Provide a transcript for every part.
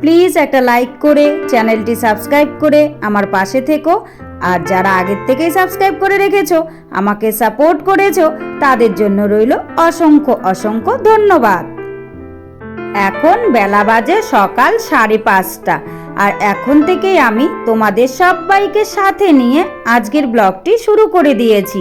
Please একটা like করে চ্যানেলটি সাবস্ক্রাইব করে আমার পাশে থেকো। আর যারা আগের থেকেই সাবস্ক্রাইব করে রেখেছো, আমাকে সাপোর্ট করেছ, তাদের জন্য রইল অসংখ্য অসংখ্য ধন্যবাদ। এখন বেলা বাজে সকাল সাড়ে পাঁচটা। আর এখন থেকেই আমি তোমাদের সবাইকে সাথে নিয়ে আজকের ব্লগটি শুরু করে দিয়েছি।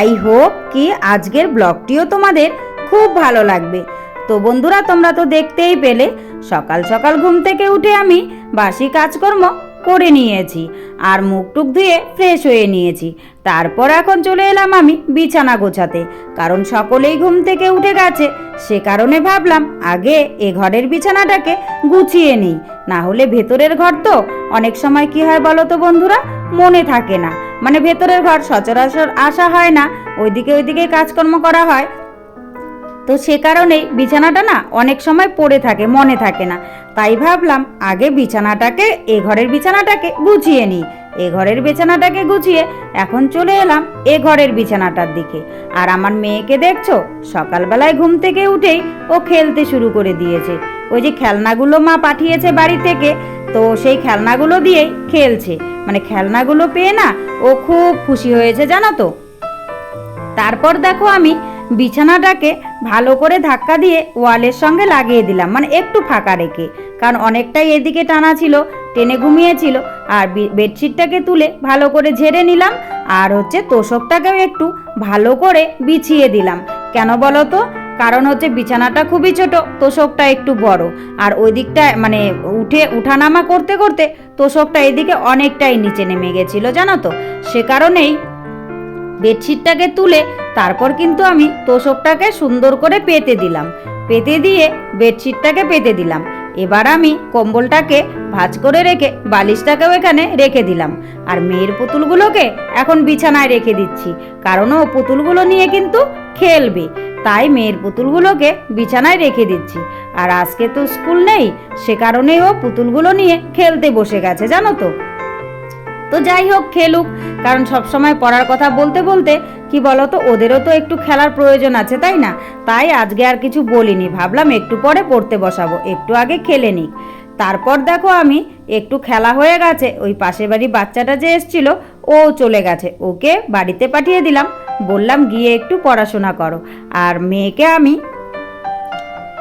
আই হোপ কি আজকের ব্লগটিও তোমাদের খুব ভালো লাগবে। তো বন্ধুরা, তোমরা তো দেখতেই পেলে সকাল সকাল ঘুম থেকে উঠে আমি বাসি কাজকর্ম করে নিয়েছি আর মুখ টুক ধুয়ে ফ্রেশ হয়ে নিয়েছি। তারপর এখন চলে এলাম আমি বিছানা গোছাতে। কারণ সকলেই ঘুম থেকে উঠে গেছে, সে কারণে ভাবলাম আগে এ ঘরের বিছানাটাকে গুছিয়ে নিই। না হলে ভেতরের ঘর তো অনেক সময় কি হয় বলো তো বন্ধুরা? মনে থাকে না। মানে ভেতরের ঘর সচরাচর আসা হয় না। ওইদিকে ওইদিকে কাজকর্ম করা হয়। তো সে কারণেই বিছানাটা না অনেক সময় পড়ে থাকে, মনে থাকে না। তাই ভাবলাম আগে বিছানাটাকে, এ ঘরের বিছানাটাকে গুছিয়ে নিই। এ ঘরের বিছানাটাকে গুছিয়ে এখন চলে এলাম এ ঘরের বিছানাটার দিকে। আর আমার মেয়েকে দেখছ? সকালবেলায় ঘুম থেকে উঠেই ও খেলতে শুরু করে দিয়েছে। ওই যে খেলনাগুলো মা পাঠিয়েছে বাড়ি থেকে, তো সেই খেলনাগুলো দিয়েই খেলছে। মানে খেলনাগুলো পেয়ে না ও খুব খুশি হয়েছে, জানো তো? তারপর দেখো আমি বিছানাটাকে ভালো করে ধাক্কা দিয়ে ওয়ালের সঙ্গে লাগিয়ে দিলাম মানে একটু ফাঁকা রেখে। কারণ অনেকটাই এদিকে টানা ছিল, টেনে ঘুমিয়েছিল, আর বেডশিটটাকে তুলে ভালো করে ঝেড়ে নিলাম, আর হচ্ছে তোষকটাকেও একটু ভালো করে বিছিয়ে দিলাম। কেন বলো তো? কারণ হচ্ছে বিছানাটা খুবই ছোট, তোষকটা একটু বড়। আর ওই দিকটা মানে উঠে, উঠানামা করতে করতে তোষকটা এদিকে অনেকটাই নিচে নেমে গেছিল, জানো তো? সে কারণেই বেডশিটটাকে তুলে তারপর কিন্তু আমি তোষকটাকে সুন্দর করে পেতে দিলাম। পেতে দিয়ে বেডশিটটাকে পেতে দিলাম। এবার আমি কম্বলটাকে ভাঁজ করে রেখে বালিশটাকেও এখানে রেখে দিলাম। আর মেয়ের পুতুলগুলোকে এখন বিছানায় রেখে দিচ্ছি। কারণ ও পুতুলগুলো নিয়ে কিন্তু খেলবে। তাই মেয়ের পুতুলগুলোকে বিছানায় রেখে দিচ্ছি। আর আজকে তো স্কুল নেই, সে কারণেই ও পুতুলগুলো নিয়ে খেলতে বসে গেছে, জানো তো? তো যাই হোক, খেলুক। কারণ সব সময় পড়ার কথা বলতে বলতে, কি বলতো, ওদেরও তো একটু খেলার প্রয়োজন আছে, তাই না? তাই আজকে আর কিছু বলিনি। ভাবলাম একটু পরে পড়তে বসাবো, একটু আগে খেলে নিক। তারপর দেখো আমি, একটু খেলা হয়ে গেছে, ওই পাশের বাড়ি বাচ্চাটা যে এসছিল, ও চলে গেছে। ওকে বাড়িতে পাঠিয়ে দিলাম, বললাম গিয়ে একটু পড়াশোনা করো। আর মেয়েকে আমি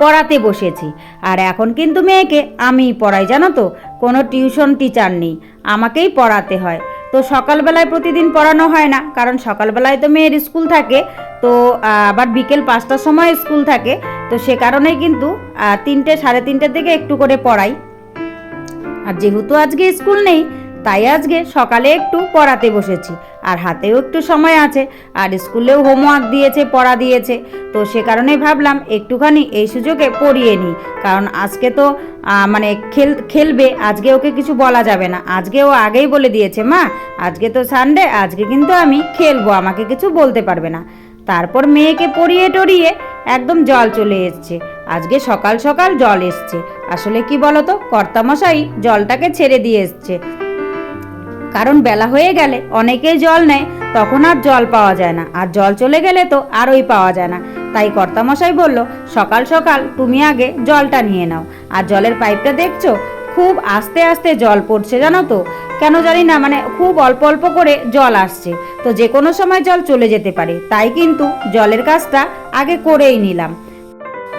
পড়াতে বসেছি। আর এখন কিন্তু মেয়েকে আমিই পড়াই, জানো তো? কোনো টিউশন টিচার নেই, আমাকেই পড়াতে হয়। তো সকালবেলায় প্রতিদিন পড়ানো হয় না, কারণ সকালবেলায় তো মেয়ের স্কুল থাকে, তো আবার বিকেল পাঁচটার সময় স্কুল থাকে, তো সে কারণেই কিন্তু তিনটে, সাড়ে তিনটের দিকে একটু করে পড়াই। আর যেহেতু আজকে স্কুল নেই তাই আজকে সকালে একটু পড়াতে বসেছি। আর হাতেও একটু সময় আছে, আর স্কুলেও হোমওয়ার্ক দিয়েছে, পড়া দিয়েছে। তো সে কারণে ভাবলাম একটুখানি এই সুযোগে পড়িয়ে নিই। কারণ আজকে তো মানে খেল, খেলবে, আজকে ওকে কিছু বলা যাবে না। আজকে ও আগেই বলে দিয়েছে, মা, আজকে তো সানডে আজকে কিন্তু আমি খেলব, আমাকে কিছু বলতে পারবে না। তারপর মেয়েকে পড়িয়ে টরিয়ে একদম জল চলে এসছে। আজকে সকাল সকাল জল এসছে। আসলে কি বলতো, কর্তামশাই জলটাকে ছেড়ে দিয়ে এসছে। কারণ বেলা হয়ে গেলে অনেকেই জল নেয়, তখন আর জল পাওয়া যায় না। আর জল চলে গেলে তো আরই পাওয়া যায় না। তাই কর্তামশাই বলল, সকাল সকাল তুমি আগে জলটা নিয়ে নাও। আর জলের পাইপটা দেখছ? খুব আস্তে আস্তে জল পড়ছে, জানো তো? কেন জানি না মানে খুব অল্প অল্প করে জল আসছে। তো যে কোনো সময় জল চলে যেতে পারে। তাই কিন্তু জলের কাজটা আগে করেই নিলাম।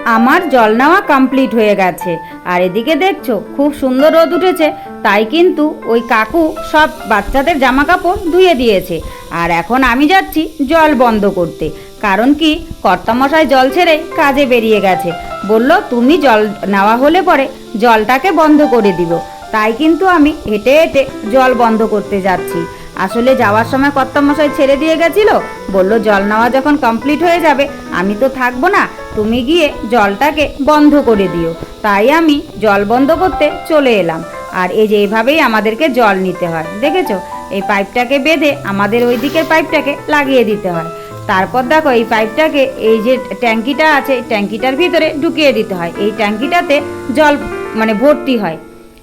আমার জল নেওয়া কমপ্লিট হয়ে গেছে। আর এদিকে দেখছ, খুব সুন্দর রোদ উঠেছে। তাই কিন্তু ওই কাকু সব বাচ্চাদের জামা কাপড় ধুয়ে দিয়েছে। আর এখন আমি যাচ্ছি জল বন্ধ করতে। কারণ কি, কর্তামশাই জল ছেড়ে কাজে বেরিয়ে গেছে। বলল, তুমি জল নেওয়া হলে পরে জলটাকে বন্ধ করে দিল তাই কিন্তু আমি হেঁটে হেঁটে জল বন্ধ করতে যাচ্ছি। আসলে যাওয়ার সময় কর্তামশাই ছেড়ে দিয়ে গেছিল। বলল, জল নেওয়া যখন কমপ্লিট হয়ে যাবে, আমি তো থাকব না। তুমি গিয়ে জলটাকে বন্ধ করে দিও। তাই আমি জল বন্ধ করতে চলে এলাম। আর এই যে এইভাবেই আমাদেরকে জল নিতে হয়। দেখেছ? এই পাইপটাকে বেঁধে আমাদের ওই দিকের পাইপটাকে লাগিয়ে দিতে হয়। তারপর দেখো এই পাইপটাকে এই যে ট্যাঙ্কিটা আছে ট্যাঙ্কিটার ভিতরে ঢুকিয়ে দিতে হয়। এই ট্যাঙ্কিটাতে জল মানে ভর্তি হয়।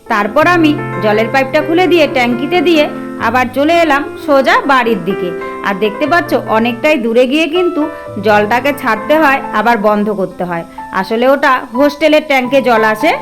তারপর আমি জলের পাইপটা খুলে দিয়ে ট্যাঙ্কিতে দিয়ে আবার চলে এলাম সোজা বাড়ির দিকে। আর দেখতে পাচ্ছ, অনেকটাই দূরে গিয়ে কিন্তু জলটাকে ছাড়তে হয়, আবার বন্ধ করতে হয়। আসলে ওটা হোস্টেলের ট্যাঙ্কে জল আসে।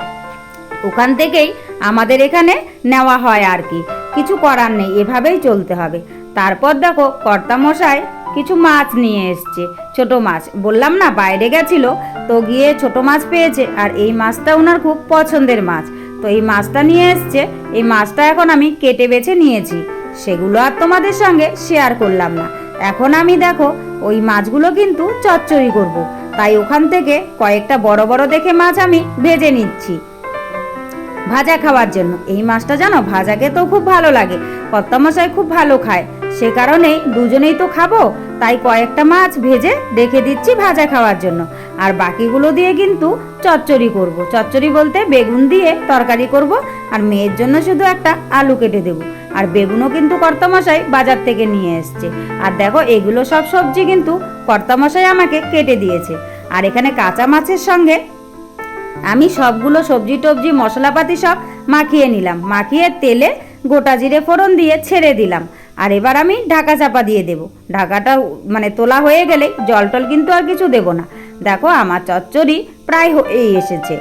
ওখান থেকেই আমাদের এখানে নেওয়া হয় আর কি। কিছু করার নেই, এভাবেই চলতে হবে। তারপর দেখো, কর্তামশাই কিছু মাছ নিয়ে এসছে, ছোট মাছ। বললাম না, বাইরে গেছিল, তো গিয়ে ছোট মাছ পেয়েছে, আর এই মাছটা ওনার খুব পছন্দের মাছ। তো এই মাছটা নিয়ে এসছে, এই মাছটা এখন আমি কেটে বেছে নিয়েছি। সেগুলো আর তোমাদের সঙ্গে শেয়ার করলাম না। এখন আমি দেখো, ওই মাছগুলো কিন্তু চচ্চড়ি করব। তাই ওখান থেকে কয়েকটা বড় বড় দেখে মাছ আমি ভেজে নিচ্ছি। ভাজা খাওয়ার জন্য। এই মাছটা জানো ভাজাকে তো খুব ভালো লাগে। কর্তামশাই খুব ভালো খায়। সে কারণে দুজনেই তো খাব, তাই কয়েকটা মাছ ভেজে রেখে দিচ্ছি ভাজা খাওয়ার জন্য। আর বাকিগুলো দিয়ে কিন্তু চচ্চড়ি করব। চচ্চড়ি বলতে বেগুন দিয়ে তরকারি করব, আর মেয়ের জন্য শুধু একটা আলু কেটে দেবো। আর বেগুনও কিন্তু কর্তামশাই বাজার থেকে নিয়ে এসছে। আর দেখো, এগুলো সব সবজি কিন্তু কর্তামশাই আমাকে কেটে দিয়েছে। আর এখানে কাঁচা মাছের সঙ্গে আমি সবগুলো সবজি টবজি, মশলাপাতি সব মাখিয়ে নিলাম। মাখিয়ে তেলে গোটা জিরে ফোড়ন দিয়ে ছেড়ে দিলাম। আর এবার আমি ঢাকা চাপা দিয়ে দেব। ঢাকাটা মানে তোলা হয়ে গেলে জল টল কিন্তু আর কিছু দেব না। দেখো আমার চচ্চড়ি প্রায় হয়েই এসেছে।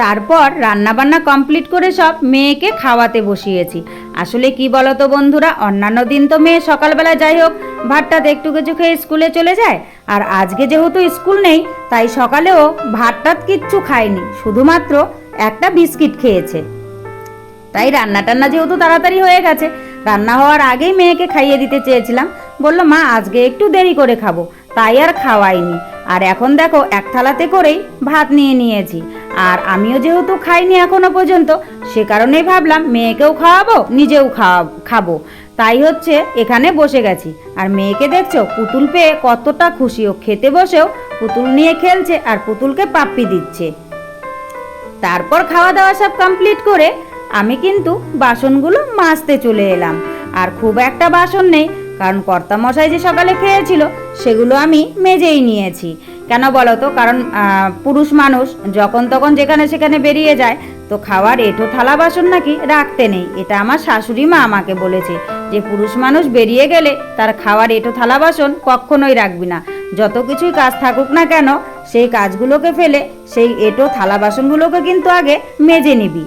তারপর রান্নাবান্না কমপ্লিট করে সব মেয়েকে খাওয়াতে বসিয়েছি। আসলে কি বলতো বন্ধুরা, অন্যান্য দিন তো মেয়ে সকালবেলা যাই হোক ভাতটাতে একটু কিছু খেয়ে স্কুলে চলে যায়। আর আজকে যেহেতু স্কুল নেই, তাই সকালেও ভাতটাত কিচ্ছু খায়নি, শুধুমাত্র একটা বিস্কিট খেয়েছে। তাই রান্না টান্না যেহেতু তাড়াতাড়ি হয়ে গেছে, রান্না হওয়ার আগেই মেয়েকে খাইয়ে দিতে চেয়েছিলাম। বলল, মা, আজকে একটু দেরি করে খাব, তাই আর খাওয়াইনি। আর এখন দেখো, এক থালাতে করেই ভাত নিয়ে নিয়েছি। আর আমিও যেহেতু খাইনি এখনও পর্যন্ত, সে কারণেই ভাবলাম মেয়েকেও খাওয়াবো, নিজেও খাওয়া, খাব। তাই হচ্ছে এখানে বসে গেছি। আর মেয়েকে দেখছ, পুতুল পেয়ে কতটা খুশি। ও খেতে বসেও পুতুল নিয়ে খেলছে আর পুতুলকে পাপ্পি দিচ্ছে। তারপর খাওয়া দাওয়া সব কমপ্লিট করে আমি কিন্তু বাসনগুলো মাজতে চলে এলাম। আর খুব একটা বাসন নেই, কারণ কর্তামশাই যে সকালে খেয়েছিল, সেগুলো আমি মেজেই নিয়েছি। কেন বলো তো? কারণ পুরুষ মানুষ যখন তখন যেখানে সেখানে বেরিয়ে যায়, তো খাওয়ার এঁটো থালা বাসন নাকি রাখতে নেই। এটা আমার শাশুড়ি মা আমাকে বলেছে। যে পুরুষ মানুষ বেরিয়ে গেলে তার খাওয়ার এঁটো থালা বাসন কখনোই রাখবি না। যত কিছুই কাজ থাকুক না কেন, সেই কাজগুলোকে ফেলে সেই এঁটো থালা বাসনগুলোকে কিন্তু আগে মেজে নিবি।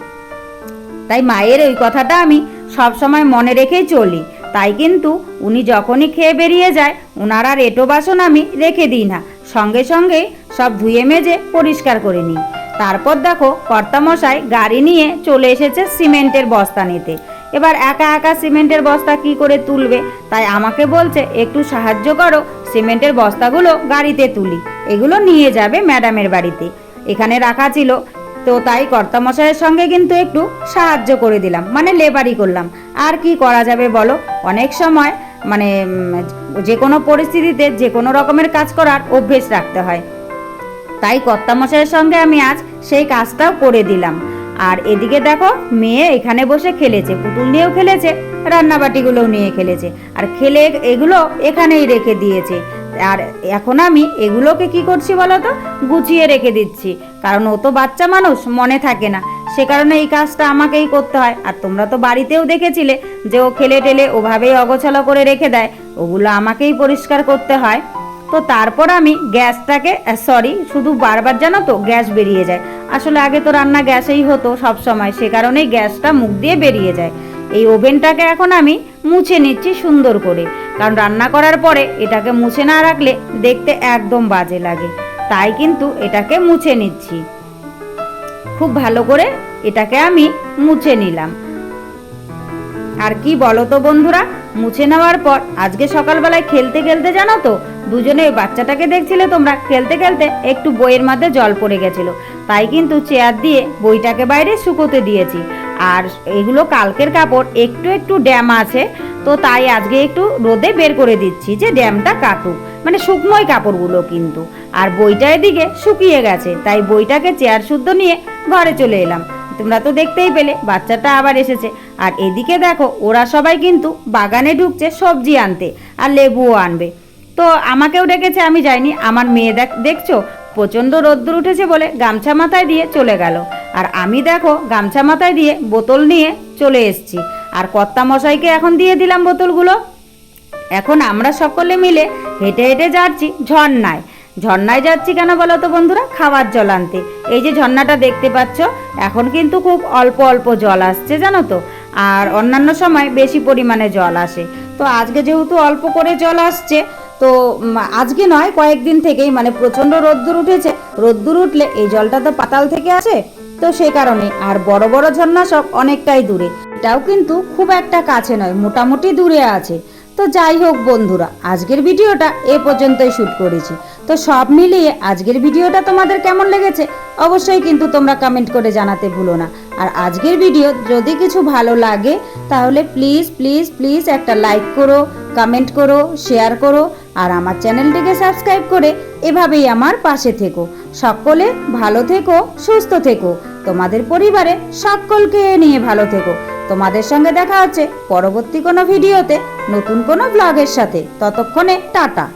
তাই মায়ের ওই কথাটা আমি সব সময় মনে রেখেই চলি। তাই কিন্তু উনি যখনই খেয়ে বেরিয়ে যায় ওনার আর এটো বাসন আমি রেখে দিই না। সঙ্গে সঙ্গে সব ধুয়ে মেজে পরিষ্কার করে নিই। তারপর দেখো কর্তামশাই গাড়ি নিয়ে চলে এসেছে সিমেন্টের বস্তা নিতে। এবার একা একা সিমেন্টের বস্তা কি করে তুলবে? তাই আমাকে বলছে, একটু সাহায্য করো, সিমেন্টের বস্তাগুলো গাড়িতে তুলি। এগুলো নিয়ে যাবে ম্যাডামের বাড়িতে। এখানে রাখা ছিল। তো তাই কর্তামশাইয়ের সঙ্গে কিন্তু একটু সাহায্য করে দিলাম। মানে লেবারি করলাম। আর কি করা যাবে বলো? অনেক সময় মানে যে কোনো পরিস্থিতিতে যে কোনো রকমের কাজ করার অভ্যেস রাখতে হয়। তাই কর্তামশাইয়ের সঙ্গে আমি আজ সেই কাজটাও করে দিলাম। আর এদিকে দেখো, মেয়ে এখানে বসে খেলেছে, পুতুল নিয়েও খেলেছে, রান্নাবাটিগুলোও নিয়ে খেলেছে। আর খেলে এগুলো এখানেই রেখে দিয়েছে। আর এখন আমি এগুলোকে কি করছি বলো তো? গুছিয়ে রেখে দিচ্ছি। কারণ ও তো বাচ্চা মানুষ, মনে থাকে না। সে কারণে এই কাজটা আমাকেই করতে হয়। আর তোমরা তো বাড়িতেও দেখেছিলে যে ও খেলে টেলে ওভাবেই অগোছালো করে রেখে দেয়। ওগুলো আমাকেই পরিষ্কার করতে হয়। তো তারপর আমি গ্যাসটাকে সরি শুধু বারবার জানো তো, গ্যাস বেরিয়ে যায়। আসলে আগে তো রান্না গ্যাসেই হতো সব সময় সে কারণেই গ্যাসটা মুখ দিয়ে বেরিয়ে যায়। এই ওভেনটাকে এখন আমি মুছে নিচ্ছি সুন্দর করে। কারণ রান্না করার পরে এটাকে মুছে না রাখলে দেখতে একদম বাজে লাগে। তাই কিন্তু এটাকে মুছে নিচ্ছি। খুব ভালো করে এটাকে আমি মুছে নিলাম। আর কি বলো তো বন্ধুরা, মুছে নেওয়ার পর আজকে সকালবেলায় খেলতে খেলতে জানো তো দুজনে ওই বাচ্চাটাকে দেখছিলে? তোমরা খেলতে খেলতে একটু বইয়ের মধ্যে জল পড়ে গেছিল। তাই কিন্তু চেয়ার দিয়ে বইটাকে বাইরে শুকোতে দিয়েছি। আর এগুলো কালকের কাপড়, একটু একটু ড্যাম আছে, তো তাই আজকে একটু রোদে বের করে দিচ্ছি যে ড্যামটা কাটুক। মানে শুকনোই কাপড়গুলো কিন্তু। আর বইটা এদিকে শুকিয়ে গেছে, তাই বইটাকে চেয়ার শুদ্ধ নিয়ে ঘরে চলে এলাম। তোমরা তো দেখতেই পেলে, বাচ্চাটা আবার এসেছে। আর এদিকে দেখো, ওরা সবাই কিন্তু বাগানে ঢুকছে সবজি আনতে, আর লেবুও আনবে। তো আমাকেও ডেকেছে, আমি যাইনি। আমার মেয়ে দেখ, দেখছ? প্রচণ্ড রোদ্দুর উঠেছে বলে গামছা মাথায় দিয়ে চলে গেল। আর আমি দেখো, গামছা মাথায় দিয়ে বোতল নিয়ে চলে এসেছি। আর কর্তা মশাইকে এখন দিয়ে দিলাম বোতলগুলো। এখন আমরা সকলে মিলে হেঁটে হেঁটে যাচ্ছি ঝর্ণায়। ঝর্ণায় যাচ্ছি কেন বলো তো বন্ধুরা? খাবার জল আনতে। এই যে ঝর্ণাটা দেখতে পাচ্ছ, এখন কিন্তু খুব অল্প অল্প জল আসছে, জানো তো? আর অন্যান্য সময় বেশি পরিমাণে জল আসে। তো আজকে যেহেতু অল্প করে জল আসছে তো আজকে নয়, কয়েকদিন থেকেই মানে প্রচণ্ড রোদ্দুর উঠেছে। রোদ্দুর উঠলে এই জলটা তো পাতাল থেকে আসে, তো সে কারণে আর বড় বড় ঝর্ণা সব অনেকটাই দূরে। এটাও কিন্তু খুব একটা কাছে নয়, মোটামুটি দূরে আছে। তো যাই হোক বন্ধুরা, আজকের ভিডিওটা এ পর্যন্তই শ্যুট করেছি। তো সব মিলিয়ে আজকের ভিডিওটা তোমাদের কেমন লেগেছে, অবশ্যই কিন্তু তোমরা কমেন্ট করে জানাতে ভুলো না। আর আজকের ভিডিও যদি কিছু ভালো লাগে, তাহলে প্লিজ প্লিজ প্লিজ একটা লাইক করো কমেন্ট করো শেয়ার করো। আর আমার চ্যানেলটিকে সাবস্ক্রাইব করে এভাবেই আমার পাশে থেকো। সকলে ভালো থেকো, সুস্থ থেকো। তোমাদের পরিবারে সকলকে নিয়ে ভালো থেকো। তোমাদের সঙ্গে দেখা হচ্ছে পরবর্তী কোনো ভিডিওতে, নতুন কোনো ব্লগের সাথে। ততক্ষণে টাটা।